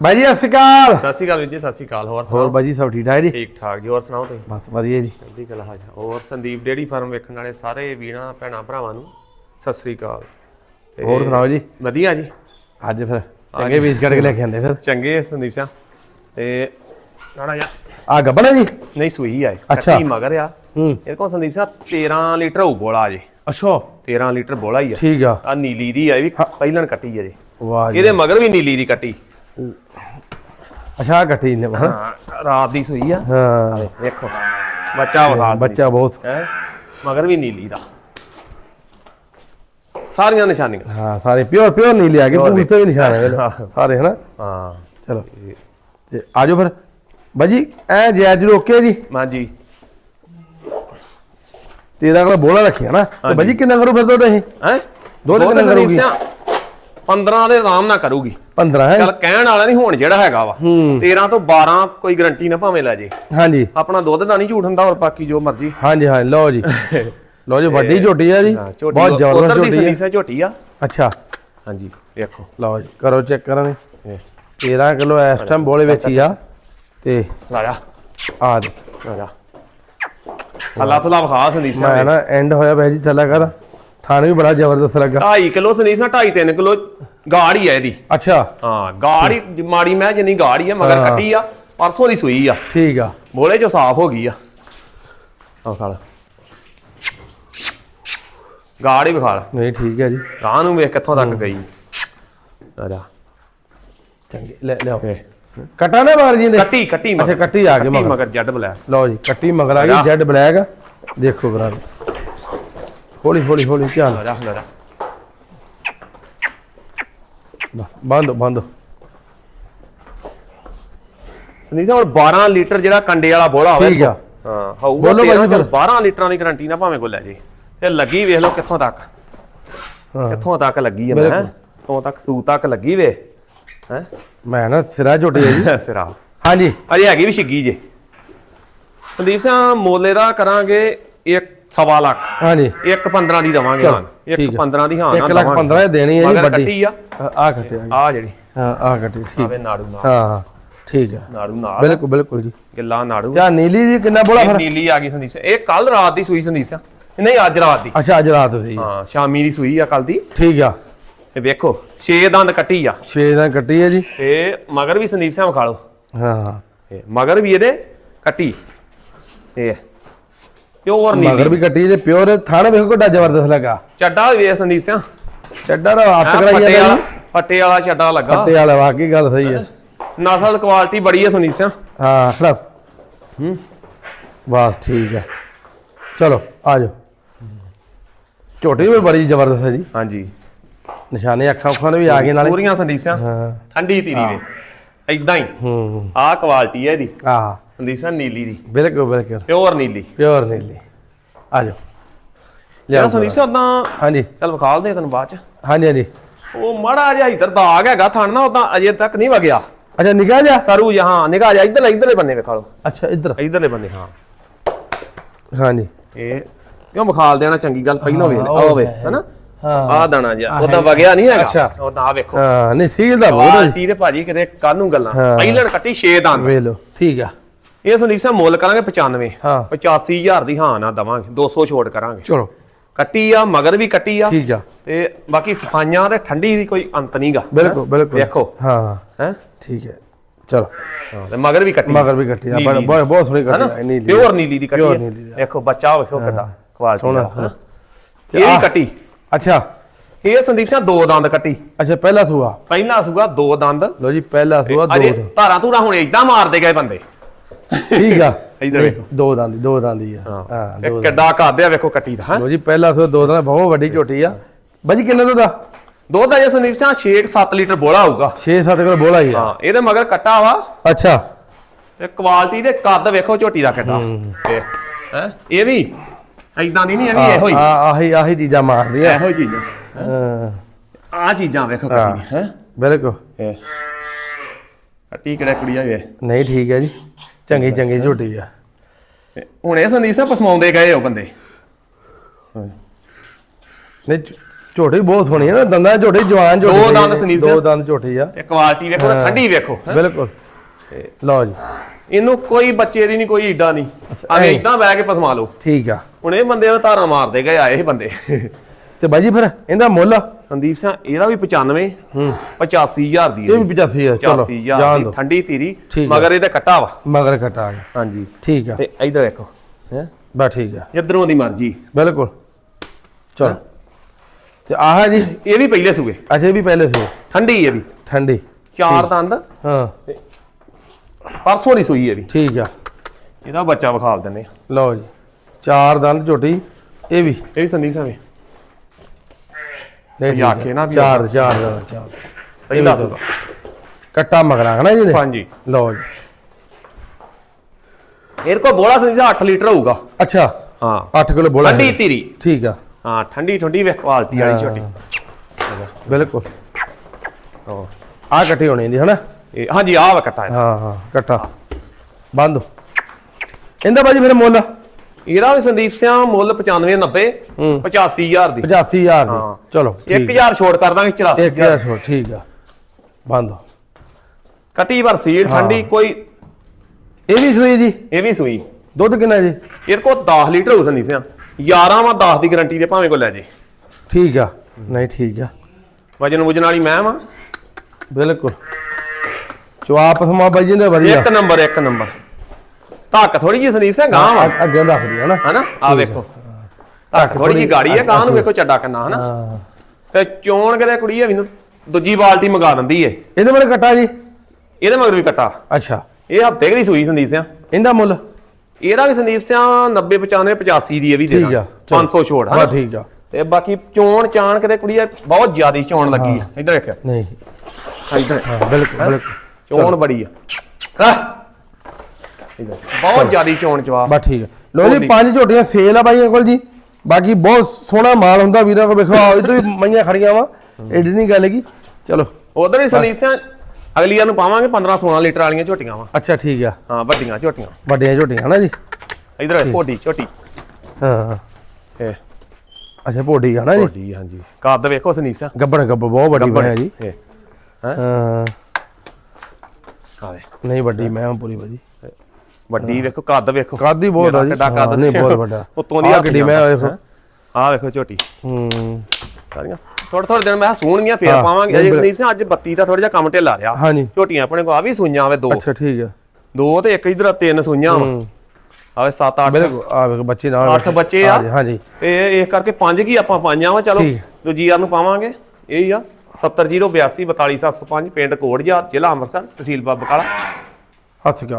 ਬਾਈ ਜੀ ਸਤਿ ਸ਼੍ਰੀ ਅਕਾਲ। ਸਤਿ ਸ਼੍ਰੀ ਅਕਾਲ ਵੀਰ ਜੀ ਸਤਿ ਸ਼੍ਰੀ ਅਕਾਲ। ਹੋਰ ਹੋਰ ਸੁਣਾਓ? ਬਾਈ ਜੀ ਸਭ ਠੀਕ ਠਾਕ ਜੀ? ਠੀਕ ਠਾਕ ਜੀ ਹੋਰ ਸੁਣਾਓ ਤੁਸੀਂ? ਬਸ ਵਧੀਆ ਜੀ। ਜਲਦੀ ਗੱਲ ਹਾਜ਼ਰ ਹੋਰ ਸੰਦੀਪ ਡੇੜੀ ਫਾਰਮ ਵੇਖਣ ਵਾਲੇ ਸਾਰੇ ਵੀਰਾਂ ਭੈਣਾਂ ਭਰਾਵਾਂ ਨੂੰ ਸਤਿ ਸ਼੍ਰੀ ਅਕਾਲ। ਤੇ ਹੋਰ ਸੁਣਾਓ ਜੀ? ਵਧੀਆ ਜੀ। ਅੱਜ ਫਿਰ ਚੰਗੇ ਪੀਸ ਕੱਢ ਕੇ ਲੈ ਕੇ ਆਂਦੇ ਫਿਰ। ਚੰਗੇ ਆ ਸੰਦੀਪ ਸਿੰਘ ਤੇ ਨਾੜਾ ਜਾ। ਆ ਗੱਬਣਾ ਜੀ? ਨਹੀਂ ਸੂਈ ਆਏ ਅੱਛਾ। ਕੱਟੀ ਮਗਰ ਆ। ਹੂੰ। ਇਹ ਕੋਲ ਸੰਦੀਪ ਸਿੰਘ 13 ਲੀਟਰ ਹੋਊ ਬੋਲਾ ਜੀ। ਅੱਛਾ। 13 ਲੀਟਰ ਬੋਲਾ ਹੀ ਆ। ਠੀਕ ਆ। ਆ ਨੀਲੀ ਦੀ ਆ ਇਹ ਵੀ ਪਹਿਲਣ ਕੱਟੀ ਆ ਜੀ। ਵਾਹ ਜੀ ਇਹਦੇ ਮਗਰ ਵੀ ਨੀਲੀ ਦੀ ਕੱਟੀ। ਅੱਛਾ ਕੱਟੀ ਨੇ ਹਾਂ ਹਾਂ ਰਾਤ ਦੀ ਸੂਈ ਆ। ਹਾਂ। ਵੇਖੋ ਬੱਚਾ ਵਖਾ ਬੱਚਾ ਬਹੁਤ ਹੈ? ਮਗਰ ਵੀ ਨੀਲੀ ਦਾ। ਸਾਰੀਆਂ ਨਿਸ਼ਾਨੀਆਂ। ਹਾਂ ਸਾਰੇ ਪਿਓਰ ਪਿਓਰ ਕੇ Pure ਪੂਛ ਤੇ ਵੀ ਨਿਸ਼ਾਨ ਹੈ। ਸਾਰੇ ਹਨਾ? ਹਾਂ। ਚਲੋ। ਤੇ ਆਜੋ ਫਿਰ। ਬਾਈ ਜੀ ਐ ਜੈਜ ਰੋਕੇ ਜੀ। ਮਾਂ ਜੀ ਤੇਰਾ ਕੋਲ ਬੋਲਾ ਰੱਖਿਆ ਨਾ। ਤੇ ਬਾਈ ਜੀ ਕਿੰਨਾ ਕਰੂ ਫਿਰ ਇਹ? ਹੈ? ਦੁੱਧ ਕਿੰਨਾ ਕਰੂਗੀ? 15 ਦੇ ਆਰਾਮ ਨਾਲ ਕਰੂਗੀ। 15 ਹੈ। ਚੱਲ ਕਹਿਣ ਵਾਲਾ ਨਹੀਂ ਹੁਣ ਜਿਹੜਾ ਹੈਗਾ ਵਾ। ਹੂੰ। 13 ਤੋਂ 12 ਕੋਈ ਗਰੰਟੀ ਨਾ ਭਾਵੇਂ ਲੈ ਜੇ। ਹਾਂਜੀ। ਆਪਣਾ ਦੁੱਧ ਦਾ ਨਹੀਂ ਝੂਠ ਹੁੰਦਾ ਹੋਰ ਬਾਕੀ ਜੋ ਮਰਜ਼ੀ। ਹਾਂਜੀ ਹਾਂ ਲਓ ਜੀ। ਲਓ ਜੀ ਵੱਡੀ ਝੋਟੀ ਆ ਜੀ। ਬਹੁਤ ਜ਼ਬਰਦਸਤ ਉਧਰ ਦੀ ਝੋਟੀ ਆ। ਸੰਦੀਸਾ ਝੋਟੀ ਆ। ਅੱਛਾ। ਹਾਂਜੀ ਵੇਖੋ। ਲਓ ਜੀ ਕਰੋ ਚੈੱਕ ਕਰਾਂਗੇ ਇਹ। 13 ਕਿਲੋ ਇਸ ਟਾਈਮ ਬੋਲੇ ਵਿੱਚ ਹੀ ਆ। ਤੇ ਲਾ ਜਾ। ਆ ਦੇ ਲਾ ਜਾ। ਅੱਲਾ ਤੁਲਾ ਵਿਖਾ ਸੰਦੀਸਾ ਮੈਂ ਨਾ ਐਂਡ ਹੋਇਆ ਬੈ ਜੀ ਥੱਲਾ ਕਰ। ਥਾਣੇ ਵੀ ਬੜਾ ਜ਼ਬਰਦਸਤ ਲੱਗਾ। 2.5 ਕਿਲੋ ਸੰਦੀਸਾ 2.5 3 ਕਿਲੋ ਗਾੜ ਹੀ ਆ ਇਹਦੀ। ਅੱਛਾ। ਹਾਂ ਗਾੜ ਹੀ ਮਾੜੀ ਮੈਂ ਜਿੰਨੀ ਗਾੜ ਹੀ ਆ ਮਗਰ। ਕੱਟੀ ਆ ਪਰਸੋਂ ਦੀ ਸੂਈ ਆ। ਠੀਕ ਆ। ਬੋਲੇ ਚੋਂ ਸਾਫ਼ ਹੋ ਗਈ ਆ। ਆ ਖਾਲ ਗਾੜ ਹੀ ਵਿਖਾਲ ਨਹੀਂ ਠੀਕ ਹੈ ਜੀ। ਰਾਹ ਨੂੰ ਵੇਖ ਕਿੱਥੋਂ ਤੱਕ ਗਈ। ਆ ਜਾ। ਚੰਗੇ ਲੈ ਲਿਆਓ। ਕਟਾ ਨਾ ਮਾਰ ਜੀ ਨੇ ਕੱਟੀ ਕੱਟੀ ਅੱਛਾ ਕੱਟੀ ਆ ਗਈ ਮਗਰ। Jet black. ਲਓ ਜੀ ਕੱਟੀ ਮਗਰ ਆ ਗਈ। Jet black. ਦੇਖੋ ਬਰਾ ਹੌਲੀ ਹੌਲੀ ਹੌਲੀ ਚੱਲ ਆ ਜਾ ਬਸ ਬੰਦ ਬੰਦ ਸੰਦੀਪ ਸਾਹਿਬ ਹੁਣ 12 ਲੀਟਰ ਜਿਹੜਾ ਕੰਡੇ ਵਾਲਾ ਬੋਲਾ ਹੋਵੇ ਠੀਕ ਆ। ਹਾਂ ਹੋਊਗਾ ਬੋਲੋ ਭਾਜੀ 13 ਫਿਰ। 12 ਲੀਟਰਾਂ ਦੀ ਗਾਰੰਟੀ ਨਾ ਭਾਵੇਂ ਕੋ ਲੈ ਜੇ। ਤੇ ਲੱਗੀ ਵੇਖ ਲਓ ਕਿੱਥੋਂ ਤੱਕ। ਹਾਂ। ਕਿੱਥੋਂ ਤੱਕ ਲੱਗੀ ਆ ਮੈਂ। ਤੋਂ ਤੱਕ ਸੂ ਤੱਕ ਲੱਗੀ ਵੇ ਹੈ? ਮੈਂ ਨਾ ਸਿਰਾ ਝੋਟੀ ਹੈ ਜੀ। ਫਿਰ ਆ ਹਾਂਜੀ। ਅਜੇ ਹੈਗੀ ਵੀ ਛਿੱਗੀ ਜੇ। ਸੰਦੀਪ ਸਿੰਘ ਮੋਲੇ ਦਾ ਕਰਾਂਗੇ ਇੱਕ ਸਵਾ ਲੱਖ। ਹਾਂਜੀ। ਇੱਕ 15 ਦੀ ਦਵਾਂਗੇ ਹਾਂ। ਇੱਕ ਠੀਕ ਹੈ। 15 ਦੀ ਹਾਂ ਇੱਕ ਲੱਖ 15 ਦੇਣੀ ਹੈ ਜੀ ਵੱਡੀ। ਆ। ਆ ਕੱਟੇ ਆ ਆ ਜਿਹੜੀ। ਹਾਂ ਆ ਕੱਟੀ ਠੀਕ। ਆਵੇ ਨਾੜੂ ਨਾਲ। ਹਾਂ ਹਾਂ ਠੀਕ ਆ ਨਾੜੂ ਨਾਲ। ਬਿਲਕੁਲ ਬਿਲਕੁਲ ਜੀ। ਗਿੱਲਾ ਨਾੜੂ। ਕਿਆ ਨੀਲੀ ਜੀ ਕਿੰਨਾ ਬੋਲਾ ਫਿਰ? ਨੀਲੀ ਆ ਗਈ ਸੰਦੀਪ ਇਹ ਕੱਲ ਰਾਤ ਦੀ ਸੂਈ ਸੰਦੀਪ ਸਿੰਘ। ਨਹੀਂ ਅੱਜ ਰਾਤ ਦੀ। ਅੱਛਾ ਅੱਜ ਰਾਤ ਹੋਈ ਹਾਂ ਸ਼ਾਮੀ ਦੀ ਸੂਈ ਆ ਕੱਲ ਦੀ। ਠੀਕ ਆ। ਤੇ ਵੇਖੋ 6 ਦੰਦ ਕੱਟੀ ਆ। 6 ਦਾ ਕੱਟੀ ਹੈ ਜੀ। ਤੇ ਮਗਰ ਵੀ ਸੰਦੀਪ ਸਿੰਘ ਖਾ ਲਓ। ਹਾਂ ਹਾਂ। ਮਗਰ ਵੀ ਇਹਦੇ ਕੱਟੀ। ਇਹ ਪਿਓਰ ਮਗਰ ਨੀਲੀ ਵੀ ਕੱਟੀ ਜੇ ਪਿਓਰ ਥਾਣਾ ਵੇਖੋ ਕਿੱਡਾ ਜ਼ਬਰਦਸਤ ਲੱਗਾ। ਚੱਡਾ ਵੀ ਸੰਦੀਪ ਸਿੰਘ ਚੱਡਾ ਦਾ ਹੱਥ ਕਰਾਈ ਜਾਂਦਾ ਫੱਟੇ ਵਾਲਾ ਚੱਡਾ ਲੱਗਾ। ਫੱਟੇ ਵਾਲਾ ਵਾਕਈ ਗੱਲ ਸਹੀ ਹੈ ਨਸਲ ਕੁਆਲਿਟੀ ਬੜੀ ਹੈ ਸੰਦੀਪ ਸਿੰਘ ਹਾਂ ਖੜਾ। ਹੂੰ। ਬਸ ਠੀਕ ਹੈ ਚਲੋ ਆ ਜਾਓ। ਝੋਟੀ ਵੀ ਬੜੀ ਜ਼ਬਰਦਸਤ ਹੈ ਜੀ। ਹਾਂਜੀ। ਨਿਸ਼ਾਨੇ ਅੱਖਾਂ ਅੱਖਾਂ ਦੇ ਵੀ ਆ ਗਏ ਨਾਲੇ। ਪੂਰੀਆਂ ਸੰਦੀਪ ਸਿੰਘ ਹਾਂ। ਠੰਡੀ ਧੀਰੀ ਵੇ। ਐਦਾਂ ਹੀ। ਹੂੰ ਆਹ ਕੁਆਲਿਟੀ ਹੈ ਇਹਦੀ। ਆ ਸੰਦੀਪ ਸਿੰਘ ਨੀਲੀ ਦੀ। ਬਿਲਕੁਲ ਬਿਲਕੁਲ। ਪਿਓਰ ਨੀਲੀ। ਪਿਓਰ ਨੀਲੀ। ਆ ਜਾਓ। ਲਿਆਓ ਸੰਦੀਪ ਉਦਾਂ ਹਾਂਜੀ। ਚੱਲ ਵਿਖਾਲ ਦੇ ਤੈਨੂੰ ਬਾਅਦ ਚ। ਹਾਂਜੀ ਹਾਂਜੀ। ਉਹ ਮਾੜਾ ਜਿਹਾ ਇੱਧਰ ਦਾਗ ਹੈਗਾ ਥਣ ਨਾ ਉਦਾਂ ਅਜੇ ਤੱਕ ਨਹੀਂ ਵਗਿਆ। ਅੱਛਾ ਨਿਕਾਹ ਜਾ ਸਰੂ ਜਹਾਂ ਨਿਗਾਹ ਜਾ ਇੱਧਰਲੇ ਇੱਧਰਲੇ ਬੰਨੇ ਵਿਖਾ ਅੱਛਾ ਇੱਧਰ। ਇੱਧਰਲੇ ਬੰਨੇ ਹਾਂ। ਹਾਂਜੀ। ਇਹ ਕਿਉਂ ਵਿਖਾਲ ਦੇਣਾ ਚੰਗੀ ਗੱਲ। ਪਹਿਲਾਂ ਵੇਖ ਆਵੇ। ਹਨਾ? ਹਾਂ। ਆਹ ਦਾਣਾ ਉਦਾਂ ਹੈ। ਵਗਿਆ ਨਹੀਂ ਹੈਗਾ। ਉਦਾਂ ਆ ਵੇਖੋ। ਹਾਂ ਨਹੀਂ ਸੀਲ ਦਾ ਬਹੁਤ ਹੈ। ਕੁਆਲਿਟੀ ਤੇ ਭਾਜੀ ਕਿਤੇ ਕਾਨੂੰ ਗੱਲਾਂ। ਹਾਂ। ਪਹਿਲਣ ਕੱਟੀ 6 ਦੰਦ ਵੇਖ ਲਓ ਠੀਕ ਆ। ਇਹ ਸੰਦੀਪ ਸਿੰਘ ਮੁੱਲ ਕਰਾਂਗੇ 95 ਹਾਂ। 85000 ਦੀ ਹਾਂ ਨਾ ਦਵਾਂਗੇ। 200 ਛੋਟ ਕਰਾਂਗੇ। ਚਲੋ। ਕੱਟੀ ਆ ਮਗਰ ਵੀ ਕੱਟੀ ਆ। ਠੀਕ ਆ। ਤੇ ਬਾਕੀ ਸਫਾਈਆਂ ਤੇ ਠੰਡੀ ਦੀ ਕੋਈ ਅੰਤ ਨਹੀਂਗਾ ਬਿਲਕੁਲ ਬਿਲਕੁਲ। ਵੇਖੋ। ਹਾਂ। ਹੈ? ਠੀਕ ਹੈ। ਚਲੋ। ਤੇ ਮਗਰ ਵੀ ਕੱਟੀ ਮਗਰ ਵੀ ਕੱਟੀ ਆ। ਬਹੁਤ ਬਹੁਤ ਸੋਹਣੀ ਕੱਟੀ ਆ। ਨੀਲੀ। ਪਿਓਰ ਨੀਲੀ ਦੀ ਕੱਟੀ। ਵੇਖੋ ਬੱਚਾ ਵੇਖੋ ਕਿੱਡਾ ਕੁਆਲਿਟੀ ਸੋਹਣਾ। ਇਹ ਵੀ ਕੱਟੀ। ਅੱਛਾ ਇਹ ਸੰਦੀਪ ਸਿੰਘ ਦੋ ਦੰਦ ਕੱਟੀ। ਅੱਛਾ ਪਹਿਲਾ ਸੂਆ। ਪਹਿਲਾ ਸੂਗਾ ਦੋ ਦੰਦ। ਲੋ ਜੀ ਪਹਿਲਾ ਸੂਆ ਦੋ ਅਜੇ ਦੋ ਧਾਰਾਂ ਧੂਰਾਂ ਹੁਣ ਇਦਾਂ ਮਾਰਦੇ ਗਏ ਬੰਦੇ। ਠੀਕ ਆ। ਇੱਧਰ ਵੇਖੋ। ਦੋ ਦੰਦੀ ਦੋ ਦੰਦੀ ਆ। ਹਾਂ। ਇਹ ਦੋ ਕਿੱਡਾ ਕਾਦਿਆ ਵੇਖੋ ਕੱਟੀ ਦਾ ਹਾਂ। ਲੋ ਜੀ ਪਹਿਲਾ ਸੂਆ ਦੋ ਦੰਦ ਬਹੁਤ ਵੱਡੀ ਝੋਟੀ ਆ। ਬਾਜੀ ਕਿੰਨੇ ਦਾ ਦਾ ਦੁੱਧ ਅਜੇ ਸੰਦੀਪ ਸਿੰਘ 6-7 ਲੀਟਰ ਬੋਲਾ ਹੋਊਗਾ 6-7 ਕਿਲੋ ਬੋਲਾ ਹੀ ਆ। ਹਾਂ ਇਹਦੇ ਮਗਰ ਕੱਟਾ ਵਾ। ਅੱਛਾ। ਤੇ ਕੁਆਲਿਟੀ ਦੇ ਕੱਦ ਵੇਖੋ ਝੋਟੀ ਦਾ ਕਿੱਡਾ। ਤੇ ਹੈ ਇਹ ਵੀ। ਐਦਾਂ ਦੀ ਨਹੀਂ ਇਹ ਵੀ ਇਹੋ ਹੀ ਆ ਆਹੀ ਆਹੀ ਚੀਜ਼ਾਂ ਮਾਰਦੀਆਂ। ਇਹੋ ਹੀ ਚੀਜ਼ਾਂ। ਹਾਂ। ਆ ਚੀਜ਼ਾਂ ਵੇਖੋ ਕੱਟੀ ਹੈ? ਬਿਲਕੁਲ। ਇਹ। ਕਿਹੜਾ ਕੁੜੀਆ ਵੇ? ਨਹੀਂ ਠੀਕ ਹੈ ਜੀ। ਚੰਗੀ ਚੰਗੀ ਝੋਟੀ ਆ। ਹੁਣ ਇਹ ਸੰਦੀਪ ਸਿੰਘ ਪਸਮਾਉਂਦੇ ਗਏ ਉਹ ਬੰਦੇ। ਨਹੀਂ ਝੋਟੀ ਬਹੁਤ ਸੋਹਣੀ ਹੈ ਨਾ। ਦੰਦਾਂ ਝੋਟੀ ਜਵਾਨ ਝੋਟੀ ਦੋ ਦੰਦ ਹੈ। ਸੰਦੀਪ ਦੋ। ਦੰਦ ਝੋਟੀ ਆ। ਤੇ ਕੁਆਲਿਟੀ ਵੇਖੋ ਠੰਡੀ ਵੇਖੋ ਹੈਂ। ਬਿਲਕੁਲ। ਲਓ ਜੀ। ਇਹਨੂੰ ਕੋਈ ਬੱਚੇ ਦੀ ਨਹੀਂ ਕੋਈ ਈਡਾ ਨਹੀਂ। ਆਵੇਂ ਐਂ। ਇਦਾਂ ਬਹਿ ਕੇ ਪਸਮਾ ਲਓ। ਠੀਕ ਆ। ਹੁਣ ਇਹ ਬੰਦੇ ਨੂੰ ਧਾਰਾਂ ਮਾਰਦੇ ਗਏ ਆਏ ਇਹ ਬੰਦੇ। ਤੇ ਬਾਈ ਜੀ ਫਿਰ ਇਹਦਾ ਮੁੱਲ? ਸੰਦੀਪ ਸਿੰਘ ਇਹਦਾ ਵੀ 95 ਹੂੰ। 85000 ਦੀ ਇਹ ਵੀ 85 ਹੈ ਚਲੋ 85000 ਜਾਣ ਦੀ ਦੋ ਠੰਡੀ ਆ। ਮਗਰ ਇਹਦਾ ਕੱਟਾ ਵਾ। ਮਗਰ ਕਟਾ ਹਾਂਜੀ। ਠੀਕ ਆ। ਤੇ ਇਧਰ ਦੇਖੋ ਹੈ। ਬਸ ਠੀਕ ਆ। ਜਿੱਧਰੋਂ ਦੀ ਮਰਜ਼ੀ। ਬਿਲਕੁਲ। ਚਲੋ। ਤੇ ਆਹ ਜੀ। ਇਹ ਵੀ ਪਹਿਲੇ ਸੂਏ। ਅਜੇ ਵੀ ਪਹਿਲੇ ਸੀ ਠੰਡੀ ਇਹ ਵੀ। ਠੰਡੀ। ਚਾਰ ਦੰਦ। ਹਾਂ। ਪਰਸੋਂ ਦੀ ਸੂਈ ਇਹ ਵੀ। ਠੀਕ ਆ। ਇਹਦਾ ਬੱਚਾ ਵਿਖਾਲ ਦਿੰਨੇ ਆ। ਲਓ ਜੀ ਚਾਰ ਦੰਦ ਝੋਟੀ ਇਹ ਵੀ। ਇਹ ਵੀ ਸੰਦੀਪ ਸਿੰਘ ਨਹੀਂ ਠੀਕ ਜਾ ਆ। ਕੇ ਨਾ ਵੀ ਚਾਰ ਚਾਰ ਦੰਦ ਚਾਰ ਪਹਿਲਾ ਇਹ ਵੀ ਸੂਆ। ਕੱਟਾ ਮਗਰਾ ਹੈ ਨਾ ਜੀ ਇਹਦੇ? ਹਾਂਜੀ। ਲਓ ਜੀ। ਇਹਦੇ ਕੋਲ ਬੋਲਾ ਸੰਦੀਪ ਸਿੰਘ 8 ਲੀਟਰ ਹੋਊਗਾ। ਅੱਛਾ। ਹਾਂ। 8 ਕਿਲੋ ਬੋਲਾ ਠੰਡੀ ਹੈ। ਧੀਰੀ ਠੀਕ ਆ। ਹਾਂ ਠੰਡੀ ਠੰਡੀ ਵੇਖ ਕੁਆਲਿਟੀ ਵਾਲੀ ਛੋਟੀ ਬਿਲਕੁਲ। ਹਾਂ ਆ ਕੱਟੀ ਹੋਣੀ ਦੀ ਹਨਾ ਇਹ ਹਾਂਜੀ ਆਹ ਵਾ ਕੱਟਾ ਇਹਦਾ। ਹਾਂ ਹਾਂ ਕੱਟਾ। ਬੰਦ। ਇਹਦਾ ਬਾਜੀ ਫਿਰ ਮੁੱਲ? ਇਹਦਾ ਵੀ ਸੰਦੀਪ ਸਿੰਘ ਮੁੱਲ 95 90 ਹੂੰ। 85000 ਦੀ। 85000 ਦੀ। ਹਾਂ। ਚਲੋ ਠੀਕ 1000 ਛੋੜ ਕਰ ਦਾਂਗੇ ਚਲਾ 1000 ਛੋੜ ਠੀਕ ਆ। ਬੰਦ। ਕੱਟੀ ਭਰ ਸੀੜ ਠੰਡੀ ਕੋਈ ਇਹ ਵੀ ਸੂਈ ਜੀ? ਇਹ ਵੀ ਸੂਈ। ਦੁੱਧ ਕਿੰਨਾ ਜੀ? ਇਹਦੇ ਕੋਲ 10 ਲੀਟਰ ਹੋਊ ਸੰਦੀਪ ਸਿੰਘ 11 ਵਾ 10 ਦੀ ਗਾਰੰਟੀ ਦੇ ਭਾਵੇਂ ਕੋ ਲੈ ਜੇ। ਠੀਕ ਆ। ਨਹੀਂ ਠੀਕ ਆ। ਵਜਨ ਵੁਜਨ ਵਾਲੀ ਮੈਂ ਵਾ। ਬਿਲਕੁਲ। ਚੁਆਪ ਸਮਾ ਬਾਈ ਜੀ ਦਾ ਵਧੀਆ। ਇੱਕ ਨੰਬਰ ਇੱਕ ਨੰਬਰ। ਧੱਕ ਥੋੜੀ ਜਿਹੀ ਸੰਦੀਪ ਸਿੰਘ ਗਾਂ ਵਾ। ਅੱ- ਅੱਗੇ ਰੱਖ ਦਿਆ ਨਾ ਹਨਾ? ਆ। ਵੇਖੋ। ਧੱਕ ਥੋੜੀ ਜਿਹੀ ਗਾੜੀ ਹੈ ਗਾਂ ਨੂੰ ਵੇਖੋ ਚੱਡਾ ਕੰਨਾ ਹਨਾ? ਹਾਂ। ਤੇ ਚੋਣ ਕਿਤੇ ਕੁੜੀ ਹੈ ਮੈਨੂੰ ਦੂਜੀ ਬਾਲਟੀ ਮੰਗਾ ਦਿੰਦੀ ਏ। ਇਹਦੇ ਬਾਰੇ ਕੱਟਾ ਜੀ? ਇਹਦੇ ਮਗਰ ਵੀ ਕੱਟਾ। ਅੱਛਾ। ਇਹ ਹਫ਼ਤੇ ਦੀ ਸੂਈ ਸੰਦੀਪ ਸਿੰਘ ਇਹਦਾ ਮੁੱਲ? ਇਹਦਾ ਵੀ ਸੰਦੀਪ ਸਿੰਘ 90 95 85 ਦੀ ਇਹ ਵੀ ਦੇ ਠੀਕ ਆ ਚਲੋ। 500 ਛੋੜ ਹਨਾ? ਠੀਕ ਆ। ਤੇ ਬਾਕੀ ਚੋਣ ਚਾਣ ਕਿਤੇ ਕੁੜੀ ਹੈ ਬਹੁਤ ਜ਼ਿਆਦੀ ਚੋਣ ਲੱਗੀ ਹੈ। ਇੱਧਰ ਦੇਖਿਆ ਨਹੀਂ। ਇੱਧਰ। ਹਾਂ ਬਿਲਕੁਲ ਬਿਲਕੁਲ। ਚੋਣ ਬੜੀ ਆ। ਬਹੁਤ ਜ਼ਿਆਦੀ ਚੋਣ ਚਵਾ ਬਸ ਠੀਕ ਆ। ਲੋ ਜੀ ਝੋਟੀ। ਪੰਜ ਝੋਟੀਆਂ ਸੇਲ ਆ ਬਾਈਆਂ ਕੋਲ ਜੀ। ਬਾਕੀ ਬਹੁਤ ਸੋਹਣਾ ਮਾਲ ਹੁੰਦਾ ਵੀਰਾਂ ਕੋਲ। ਵੇਖੋ ਆਹ ਇੱਧਰ ਵੀ ਮਈਆਂ ਖੜੀਆਂ ਵਾ। ਐਡੀ ਨਹੀਂ ਗੱਲ ਹੈਗੀ। ਚਲੋ। ਉਧਰ ਹੀ ਸਿੰਘ ਅਗਲੀਆਂ ਨੂੰ ਪਾਵਾਂਗੇ 15 16 ਲੀਟਰ ਵਾਲੀਆਂ ਝੋਟੀਆਂ ਵਾ। ਅੱਛਾ ਠੀਕ ਆ। ਹਾਂ ਵੱਡੀਆਂ ਝੋਟੀਆਂ। ਵੱਡੀਆਂ ਝੋਟੀਆਂ ਹਨਾ ਜੀ? ਇਧਰ ਭੋਡੀ ਝੋਟੀ। ਹਾਂ। ਇਹ। ਅੱਛਾ ਭੋਡੀ ਹਨਾ ਜੀ? ਭੋਡੀ ਹਾਂਜੀ। ਕੱਦ ਵੇਖੋ ਸਿੰਘ। ਗੱਬੜ ਗੱਬ ਬਹੁਤ ਵੱਡੀ ਬਣਿਆ ਜੀ। ਹਾਂ। ਆਵੇ ਨਹੀਂ ਵੱਡੀ ਮੈਂ ਪੂਰੀ ਭਾਜੀ। ਵੱਡੀ ਵੇਖੋ ਕੱਦ ਵੇਖੋ। ਕੱਦ ਹੀ ਬਹੁਤ ਆ ਜੀ। ਕਿੱਡਾ ਕੱਦ ਨਹੀਂ ਬਹੁਤ ਵੱਡਾ। ਉਤੋਂ ਦੀ ਗੱਡੀ ਮੈਂ ਵੇਖੋ। ਆ ਵੇਖੋ ਝੋਟੀ। ਹੂੰ। ਸਾਰੀਆਂ ਥੋੜੇ ਥੋੜੇ ਦਿਨ ਮੈਂ ਸੂਣਗੀਆਂ ਫੇਰ ਪਾਵਾਂਗੇ। ਨਹੀਂ ਅਜੇ ਸੰਦੀਪ ਸਿੰਘ ਅੱਜ ਬੱਤੀ ਦਾ ਥੋੜਾ ਜਿਹਾ ਕੰਮ ਢਿੱਲਾ ਰਿਹਾ। ਹਾਂਜੀ। ਝੋਟੀਆਂ ਆਪਣੇ ਕੋਲ ਆ ਵੀ ਸੂਈਆਂ ਆਵੇ ਦੋ। ਅੱਛਾ ਠੀਕ ਆ। ਦੋ ਤੇ ਇੱਕ ਇਧਰ ਤਿੰਨ ਸੂਈਆਂ ਵਾ। ਆਵੇ 7 8 ਬਿਲਕੁਲ ਆ ਵੇਖੋ ਬੱਚੇ ਨਾਲ ਅੱਠ ਬੱਚੇ ਆ। ਹਾਂਜੀ, ਤੇ ਇਹ ਕਰਕੇ ਪੰਜ ਕੀ ਆਪਾਂ ਪਾਈਆਂ ਵਾ ਚਲੋ। ਦੂਜੀ ਯਾਰ ਨੂੰ ਪਾਵਾਂਗੇ। ਇਹ ਹੀ ਆ। 70082 42705 ਪਿੰਡ ਕੋੜਜਾ ਜ਼ਿਲ੍ਹਾ ਅੰਮ੍ਰਿਤਸਰ ਤਹਿਸੀਲ ਬਾਬਾ ਕਾਲਾ। ਹੱਸ ਗਿਆ